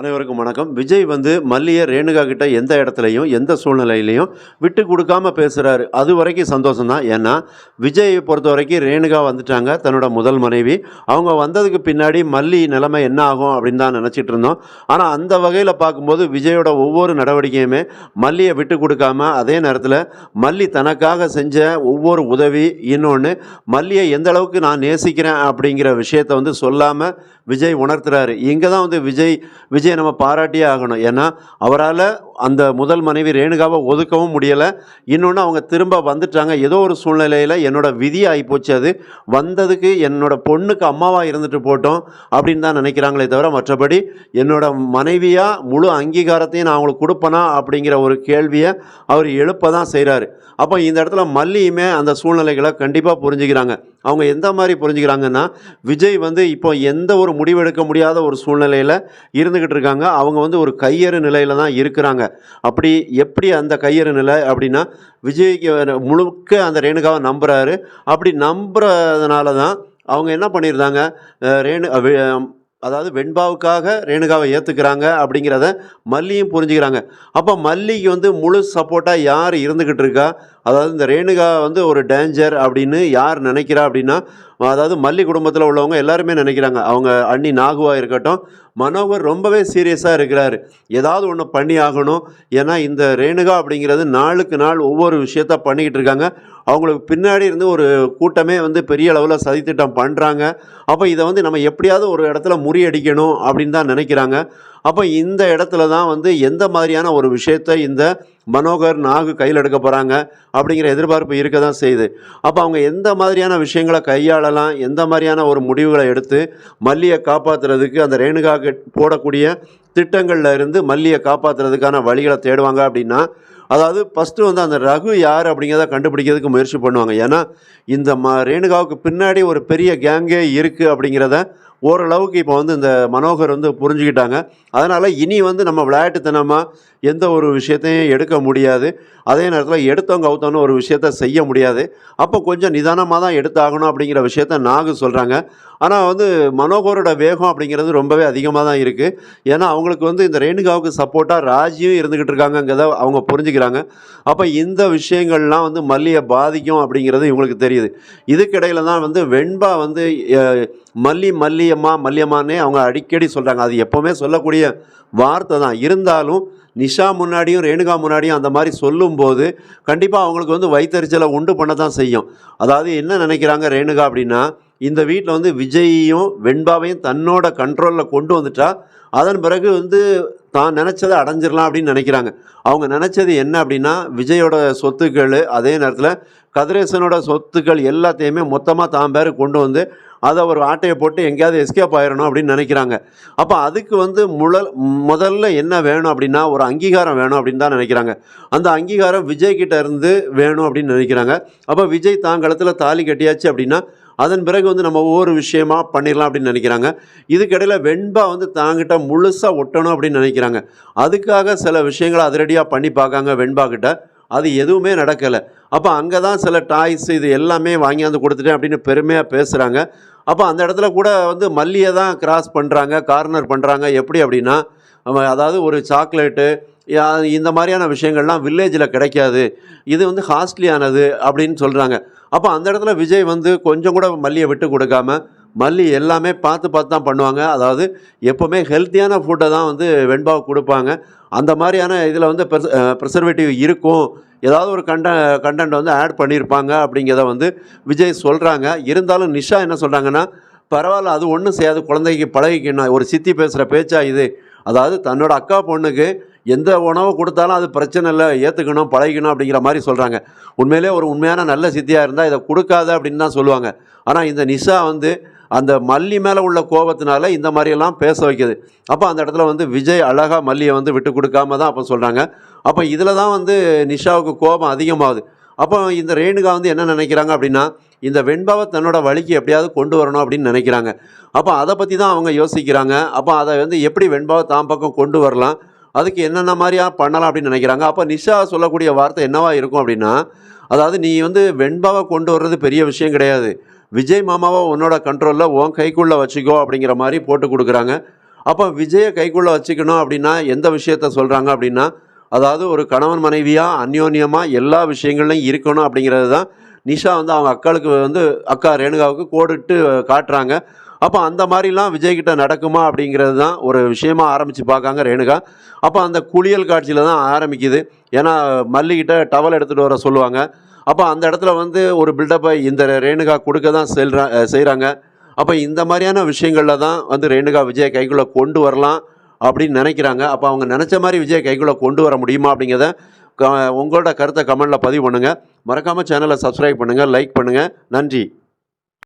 அனைவருக்கும் வணக்கம். விஜய் வந்து மல்லியை ரேணுகா கிட்ட எந்த இடத்துலையும் எந்த சூழ்நிலையிலையும் விட்டு கொடுக்காம பேசுகிறாரு அது வரைக்கும் சந்தோஷம்தான். ஏன்னா விஜயை பொறுத்த வரைக்கும் ரேணுகா வந்துட்டாங்க தன்னோட முதல் மனைவி. அவங்க வந்ததுக்கு பின்னாடி மல்லி நிலைமை என்ன ஆகும் அப்படின்னு தான் நினச்சிட்டு இருந்தோம். ஆனால் அந்த வகையில் பார்க்கும்போது விஜயோட ஒவ்வொரு நடவடிக்கையுமே மல்லியை விட்டு கொடுக்காம அதே நேரத்தில் மல்லி தனக்காக செஞ்ச ஒவ்வொரு உதவி இன்னொன்று மல்லியை எந்த அளவுக்கு நான் நேசிக்கிறேன் அப்படிங்கிற விஷயத்தை வந்து சொல்லாமல் விஜய் உணர்த்துறாரு. இங்கே தான் வந்து விஜய் விஜயை நம்ம பாராட்டியே ஆகணும். ஏன்னா அவரால் அந்த முதல் மனைவி ரேணுகாவை ஒதுக்கவும் முடியலை. இன்னொன்று அவங்க திரும்ப வந்துட்டாங்க. ஏதோ ஒரு சூழ்நிலையில் என்னோடய விதி ஆகிப்போச்சு அது. வந்ததுக்கு என்னோட பொண்ணுக்கு அம்மாவாக இருந்துட்டு போட்டோம் அப்படின்னு தான் நினைக்கிறாங்களே தவிர மற்றபடி என்னோட மனைவியாக முழு அங்கீகாரத்தையும் நான் அவங்களுக்கு கொடுப்பேனா அப்படிங்கிற ஒரு கேள்வியை அவர் எழுப்ப தான் செய்கிறாரு அப்போ இந்த இடத்துல மல்லியுமே அந்த சூழ்நிலைகளை கண்டிப்பாக புரிஞ்சுக்கிறாங்க. அவங்க எந்த மாதிரி புரிஞ்சுக்கிறாங்கன்னா விஜய் வந்து இப்போ எந்த ஒரு முடிவெடுக்க முடியாத ஒரு சூழ்நிலையில் இருந்துக்கிட்டு இருக்காங்க. அவங்க வந்து ஒரு கையறு நிலையில் தான் இருக்கிறாங்க. அப்படி எப்படி அந்த கையறு நிலை அப்படின்னா விஜய்க்கு முழுக்க அந்த ரேணுகாவை நம்புகிறாரு அப்படி நம்புறதுனால தான் அவங்க என்ன பண்ணியிருந்தாங்க ரேணு அதாவது வெண்பாவுக்காக ரேணுகாவை ஏற்றுக்கிறாங்க அப்படிங்கிறத மல்லியும் புரிஞ்சுக்கிறாங்க. அப்போ மல்லிக்கு வந்து முழு சப்போர்ட்டாக யார் இருந்துக்கிட்டு இருக்கா? அதாவது இந்த ரேணுகா வந்து ஒரு டேஞ்சர் அப்படின்னு யார் நினைக்கிறா அப்படின்னா அதாவது மல்லி குடும்பத்தில் உள்ளவங்க எல்லாருமே நினைக்கிறாங்க. அவங்க அண்ணி நாகுவா இருக்கட்டும் மனோகர் ரொம்பவே சீரியஸாக இருக்கிறாரு. ஏதாவது ஒன்று பண்ணி ஆகணும். ஏன்னா இந்த ரேணுகா அப்படிங்கிறது நாளுக்கு நாள் ஒவ்வொரு விஷயத்த பண்ணிக்கிட்டு இருக்காங்க. அவங்களுக்கு பின்னாடி இருந்து ஒரு கூட்டமே வந்து பெரிய அளவில் சதித்திட்டம் பண்ணுறாங்க அப்போ இதை வந்து நம்ம எப்படியாவது ஒரு இடத்துல முறியடிக்கணும் அப்படின்னு தான் நினைக்கிறாங்க. அப்போ இந்த இடத்துல தான் வந்து எந்த மாதிரியான ஒரு விஷயத்தை இந்த மனோகர் நாகு கையில் எடுக்க போகிறாங்க அப்படிங்கிற எதிர்பார்ப்பு இருக்க தான் செய்யுது. அப்போ அவங்க எந்த மாதிரியான விஷயங்களை கையாளலாம் எந்த மாதிரியான ஒரு முடிவுகளை எடுத்து மல்லியை காப்பாற்றுறதுக்கு அந்த ரேணுகா போடக்கூடிய திட்டங்களில் இருந்து மல்லியை காப்பாற்றுறதுக்கான வழிகளை தேடுவாங்க அப்படின்னா அதாவது ஃபஸ்ட்டு வந்து அந்த ரகு யார் அப்படிங்கிறத கண்டுபிடிக்கிறதுக்கு முயற்சி பண்ணுவாங்க. ஏன்னா இந்த ம ரேணுகாவுக்கு பின்னாடி ஒரு பெரிய கேங்கே இருக்குது அப்படிங்கிறத ஓரளவுக்கு இப்போ வந்து இந்த மனோகர் வந்து புரிஞ்சுக்கிட்டாங்க. அதனால் இனி வந்து நம்ம விளையாட்டுத்தனமாக எந்த ஒரு விஷயத்தையும் எடுக்க முடியாது. அதே நேரத்தில் எடுத்தவங்க அவுத்தோன்னு ஒரு விஷயத்த செய்ய முடியாது. அப்போ கொஞ்சம் நிதானமாக தான் எடுத்தாகணும் அப்படிங்கிற விஷயத்த நாகு சொல்கிறாங்க ஆனால் வந்து மனோகரோட வேகம் அப்படிங்கிறது ரொம்பவே அதிகமாக தான் இருக்குது ஏன்னா அவங்களுக்கு வந்து இந்த ரேணுகாவுக்கு சப்போர்ட்டாக ராஜியும் இருந்துக்கிட்டு இருக்காங்கங்கிறத அவங்க புரிஞ்சுக்கிறாங்க. அப்போ இந்த விஷயங்கள்லாம் வந்து மல்லியை பாதிக்கும் அப்படிங்கிறது இவங்களுக்கு தெரியுது. இதுக்கிடையில் தான் வந்து வெண்பா வந்து மல்லி மல்லி மல்லியம்மா மல்லியம்மானே அவங்க அடிக்கடி சொல்கிறாங்க அது எப்போவுமே சொல்லக்கூடிய வார்த்தை தான். இருந்தாலும் நிஷா முன்னாடியும் ரேணுகா முன்னாடியும் அந்த மாதிரி சொல்லும்போது கண்டிப்பாக அவங்களுக்கு வந்து வயிற்றுச்சலை உண்டு பண்ண தான் செய்யும். அதாவது என்ன நினைக்கிறாங்க ரேணுகா அப்படின்னா இந்த வீட்டில் வந்து விஜயையும் வெண்பாவையும் தன்னோட கண்ட்ரோலில் கொண்டு வந்துட்டா அதன் பிறகு வந்து தான் நினச்சதை அடைஞ்சிடலாம் அப்படின்னு நினைக்கிறாங்க. அவங்க நினச்சது என்ன அப்படின்னா விஜயோட சொத்துக்கள் அதே நேரத்தில் கதிரேசனோட சொத்துக்கள் எல்லாத்தையுமே மொத்தமாக தான் பேர் கொண்டு வந்து அதை ஒரு ஆட்டையை போட்டு எங்கேயாவது எஸ்கேப் ஆயிடணும் அப்படின்னு நினைக்கிறாங்க. அப்போ அதுக்கு வந்து முழல் முதல்ல என்ன வேணும் அப்படின்னா ஒரு அங்கீகாரம் வேணும் அப்படின்னு தான் நினைக்கிறாங்க. அந்த அங்கீகாரம் விஜய் கிட்ட இருந்து வேணும் அப்படின்னு நினைக்கிறாங்க. அப்போ விஜய் தாங்களத்தில் தாலி கட்டியாச்சு அப்படின்னா அதன் பிறகு வந்து நம்ம ஒவ்வொரு விஷயமா பண்ணிடலாம் அப்படின்னு நினைக்கிறாங்க. இதுக்கிடையில் வெண்பா வந்து தாங்கிட்ட முழுசாக ஒட்டணும் அப்படின்னு நினைக்கிறாங்க. அதுக்காக சில விஷயங்களை அதிரடியாக பண்ணி பார்க்காங்க வெண்பா கிட்ட. அது எதுவுமே நடக்கலை. அப்போ அங்கே தான் சில டாய்ஸ் இது எல்லாமே வாங்கியாந்து கொடுத்துட்டேன் அப்படின்னு பெருமையாக பேசுகிறாங்க அப்போ அந்த இடத்துல கூட வந்து மல்லியை தான் கிராஸ் பண்ணுறாங்க கார்னர் பண்ணுறாங்க எப்படி அப்படின்னா அதாவது ஒரு சாக்லேட்டு இந்த மாதிரியான விஷயங்கள்லாம் வில்லேஜில் கிடைக்காது. இது வந்து ஹாஸ்ட்லியானது அப்படின்னு சொல்கிறாங்க அப்போ அந்த இடத்துல விஜய் வந்து கொஞ்சம் கூட மல்லியை விட்டு கொடுக்காம மல்லி எல்லாமே பார்த்து பார்த்து தான் பண்ணுவாங்க. அதாவது எப்போவுமே ஹெல்த்தியான ஃபுட்டை தான் வந்து வெண்பாவுக்கு கொடுப்பாங்க. அந்த மாதிரியான இதில் வந்து ப்ரிசர்வேட்டிவ் இருக்கும். ஏதாவது ஒரு கண்ட கண்டென்ட் வந்து ஆட் பண்ணியிருப்பாங்க அப்படிங்கிறத வந்து விஜய் சொல்கிறாங்க இருந்தாலும் நிஷா என்ன சொல்கிறாங்கன்னா பரவாயில்ல அது ஒன்றும் செய்யாது. குழந்தைக்கு பழகிக்கணும். ஒரு சித்தி பேசுகிற பேச்சா இது. அதாவது தன்னோட அக்கா பொண்ணுக்கு எந்த உணவு கொடுத்தாலும் அது பிரச்சனை இல்லை. ஏற்றுக்கணும் பழகிக்கணும் அப்படிங்கிற மாதிரி சொல்கிறாங்க உண்மையிலே ஒரு உண்மையான நல்ல சித்தியாக இருந்தால் இதை கொடுக்காத அப்படின்னு தான் சொல்லுவாங்க. ஆனால் இந்த நிஷா வந்து அந்த மல்லி மேலே உள்ள கோபத்தினால இந்த மாதிரியெல்லாம் பேச வைக்கிது. அப்போ அந்த இடத்துல வந்து விஜய் அழகாக மல்லியை வந்து விட்டு கொடுக்காம தான் அப்போ சொல்கிறாங்க அப்போ இதில் தான் வந்து நிஷாவுக்கு கோபம் அதிகமாகுது. அப்போ இந்த ரேணுகா வந்து என்ன நினைக்கிறாங்க அப்படின்னா இந்த வெண்பாவை தன்னோட வழிக்கு எப்படியாவது கொண்டு வரணும் அப்படின்னு நினைக்கிறாங்க. அப்போ அதை பற்றி தான் அவங்க யோசிக்கிறாங்க. அப்போ அதை வந்து எப்படி வெண்பாவை தான் பக்கம் கொண்டு வரலாம்? அதுக்கு என்னென்ன மாதிரியா பண்ணலாம் அப்படின்னு நினைக்கிறாங்க. அப்போ நிஷா சொல்லக்கூடிய வார்த்தை என்னவா இருக்கும் அப்படின்னா அதாவது நீ வந்து வெண்பாவை கொண்டு வர்றது பெரிய விஷயம் கிடையாது. விஜய் மாமாவை உன்னோட கண்ட்ரோலில் உன் கைக்குள்ளே வச்சுக்கோ அப்படிங்கிற மாதிரி போட்டு கொடுக்குறாங்க. அப்போ விஜயை கைக்குள்ளே வச்சுக்கணும் அப்படின்னா எந்த விஷயத்த சொல்கிறாங்க அப்படின்னா அதாவது ஒரு கணவன் மனைவியாக அந்யோன்யமாக எல்லா விஷயங்கள்லையும் இருக்கணும் அப்படிங்கிறது தான் நிஷா வந்து அவங்க அக்காளுக்கு வந்து அக்கா ரேணுகாவுக்கு கோடிட்டு காட்டுறாங்க. அப்போ அந்த மாதிரிலாம் விஜய்கிட்ட நடக்குமா அப்படிங்கிறது தான் ஒரு விஷயமா ஆரம்பித்து பார்க்காங்க ரேணுகா. அப்போ அந்த குளியல் காட்சியில் தான் ஆரம்பிக்குது. ஏன்னா மல்லிகிட்ட டவல் எடுத்துகிட்டு வர சொல்லுவாங்க. அப்போ அந்த இடத்துல வந்து ஒரு பில்டப்பை இந்த ரேணுகா கொடுக்க தான் செல்றா செய்கிறாங்க அப்போ இந்த மாதிரியான விஷயங்களில் தான் வந்து ரேணுகா விஜய் கைக்குள்ளே கொண்டு வரலாம் அப்படின்னு நினைக்கிறாங்க. அப்போ அவங்க நினச்ச மாதிரி விஜய் கைக்குள்ளே கொண்டு வர முடியுமா அப்படிங்கிறத க உங்களோட கருத்தை கமெண்டில் பதிவு பண்ணுங்கள் மறக்காமல் சேனலை சப்ஸ்கிரைப் பண்ணுங்கள் லைக் பண்ணுங்கள் நன்றி.